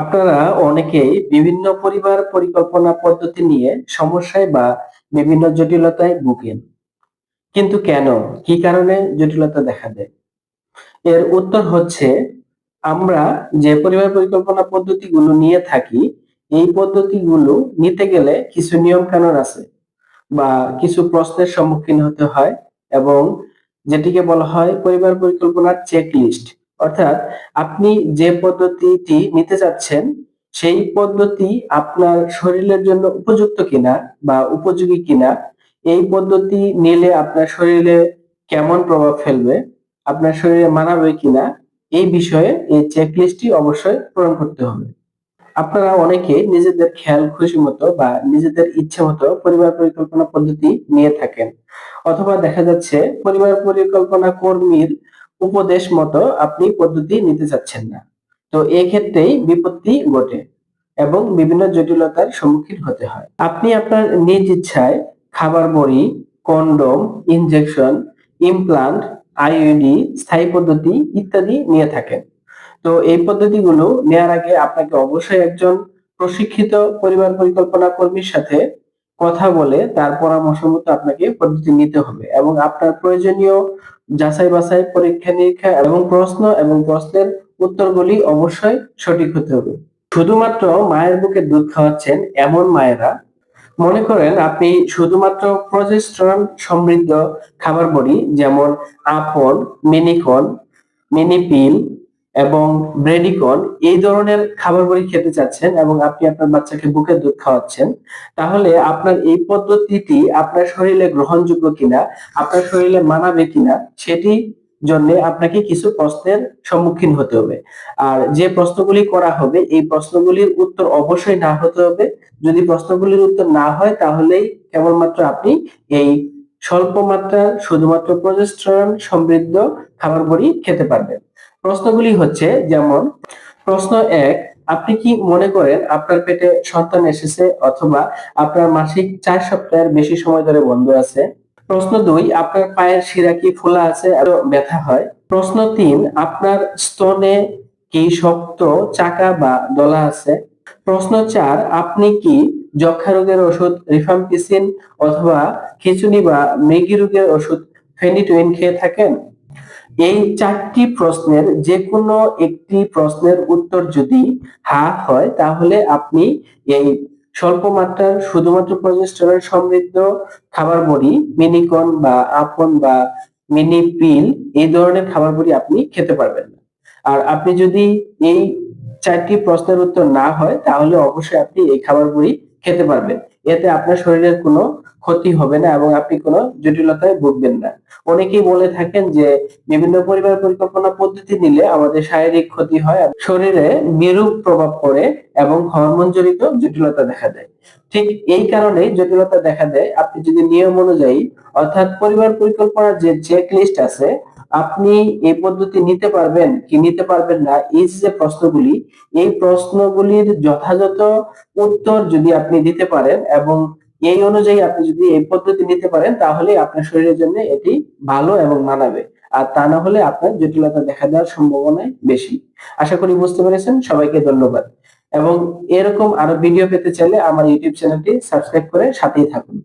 আপনারা অনেকেই বিভিন্ন পরিবার পরিকল্পনা পদ্ধতি নিয়ে সমস্যায় বা বিভিন্ন জটিলতায় ভুগেন। কিন্তু কেন? কি কারণে জটিলতা দেখা দেয়? এর উত্তর হচ্ছে, আমরা যে পরিবার পরিকল্পনা পদ্ধতিগুলো নিয়ে থাকি, এই পদ্ধতিগুলো নিতে গেলে কিছু নিয়ম কানুন আছে বা কিছু প্রশ্নের সম্মুখীন হতে হয় এবং যেটিকে বলা হয় পরিবার পরিকল্পনার চেক লিস্ট অর্থাৎ আপনি যে পদ্ধতিটি নিতে চাচ্ছেন, সেই পদ্ধতি আপনার শরীরের জন্য উপযুক্ত কিনা বা উপযোগী কিনা, এই পদ্ধতি নিলে আপনার শরীরে কেমন প্রভাব ফেলবে, আপনার শরীরে মানাবে কিনা, এই বিষয়ে এই চেক লিস্টটি অবশ্যই পূরণ করতে হবে। আপনারা অনেকে নিজেদের খেয়াল, খুশি মতো বা নিজেদের ইচ্ছে মতো পরিবার পরিকল্পনা পদ্ধতি নিয়ে থাকেন, অথবা দেখা যাচ্ছে পরিবার পরিকল্পনা কর্মীর উপদেশ মতো আপনি পদ্ধতি নিতে চাচ্ছেন না। তো এই ক্ষেত্রেই বিপত্তি ঘটে এবং বিভিন্ন জটিলতার সম্মুখীন হতে হয়। আপনি আপনার নিজ ইচ্ছায় খাবার বড়ি, কন্ডম, ইনজেকশন, ইমপ্লান্ট আইইউডি স্থায়ী পদ্ধতি ইত্যাদি নিয়ে থাকেন। তো এই পদ্ধতিগুলো নেওয়ার আগে আপনাকে অবশ্যই একজন প্রশিক্ষিত পরিবার পরিকল্পনা কর্মীর সাথে কথা বলে তার পরামর্শ মতো আপনাকে পদ্ধতি নিতে হবে এবং আপনার প্রয়োজনীয় যাচাই বাছাই, পরীক্ষা নিরীক্ষা এবং প্রশ্ন এবং প্রশ্নের উত্তরগুলি অবশ্যই সঠিক হতে হবে। শুধুমাত্র মায়ের বুকে দুধ খাওয়াচ্ছেন এমন মায়েরা, মনে করেন আপনি শুধুমাত্র প্রজেস্টরন সমৃদ্ধ খাবার বড়ি যেমন আপন মিনিকন, মিনিপিল এবং ব্রেডিকন এই ধরনের খাবার বড়ি খেতে চাচ্ছেন এবং আপনি আপনার বাচ্চাকে বুকে দুধ খাওয়াচ্ছেন, তাহলে আপনার এই পদ্ধতিটি আপনার শরীরে গ্রহণযোগ্য কিনা, আপনার শরীরে মানাবে কিনা, সেটি জন্য আপনাকে কিছু প্রশ্নের সম্মুখীন হতে হবে। আর যে প্রশ্নগুলি করা হবে, এই প্রশ্নগুলির উত্তর অবশ্যই না হতে হবে। যদি প্রশ্নগুলির উত্তর না হয়, তাহলেই কেবলমাত্র আপনি এই স্বল্প মাত্রার শুধুমাত্র প্রজেস্টেরন সমৃদ্ধ খাবার বড়ি খেতে পারবেন। প্রশ্নগুলি হচ্ছে, যেমন, প্রশ্ন এক, আপনি কি মনে করেন আপনার পেটে সন্তান এসেছে অথবা আপনার মাসিক চার সপ্তাহের বেশি সময় ধরে বন্ধ আছে? প্রশ্ন দুই, আপনার পায়ের শিরা কি ফোলা আছে আরও ব্যথা হয়? প্রশ্ন তিন, আপনার স্তনে কি শক্ত চাকা বা দলা আছে? প্রশ্ন চার, আপনি কি যক্ষা রোগের ওষুধ, রিফাম্পিসিন অথবা খিচুনি বা মৃগী রোগের ওষুধ ফেনিটুইন খেয়ে থাকেন? এই চারটি প্রশ্নের যে কোনো একটি প্রশ্নের উত্তর যদি হা হয়, তাহলে আপনি এই স্বল্প মাত্রার শুধুমাত্র প্রজেস্টেরন সমৃদ্ধ খাবার বড়ি মিনিকন বা আপন বা মিনি পিল, এই ধরনের খাবার বড়ি আপনি খেতে পারবেন আর আপনি যদি এই চারটি প্রশ্নের উত্তর না হয়, তাহলে অবশ্যই আপনি এই খাবার বড়ি খেতে পারবেন এতে আপনার শরীরের কোনো ক্ষতি হবে না এবং আপনি কোনো জটিলতায় ভুগবেন না। অনেকেই বলে থাকেন যে, বিভিন্ন পরিবার পরিকল্পনা পদ্ধতি নিলে আমাদের শারীরিক ক্ষতি হয় শরীরে বিরূপ প্রভাব পড়ে এবং হরমোন জড়িত জটিলতা দেখা দেয়। ঠিক এই কারণে জটিলতা দেখা দেয়। আপনি যদি নিয়ম অনুযায়ী, অর্থাৎ পরিবার পরিকল্পনার যে চেক লিস্ট আছে আপনি এই পদ্ধতি নিতে পারবেন কি নিতে পারবেন না, এই যে প্রশ্নগুলি, এই প্রশ্নগুলির যথাযথ উত্তর যদি আপনি দিতে পারেন এবং এই অনুযায়ী আপনি যদি এই পদ্ধতি নিতে পারেন, তাহলে আপনার শরীরের জন্য এটি ভালো এবং মানাবে। আর তা না হলে আপনার জটিলতা দেখা দেওয়ার সম্ভাবনাই বেশি। আশা করি বুঝতে পেরেছেন, সবাইকে ধন্যবাদ। এবং এরকম আরও ভিডিও পেতে চাইলে আমার ইউটিউব চ্যানেলটি সাবস্ক্রাইব করে সাথেই থাকুন।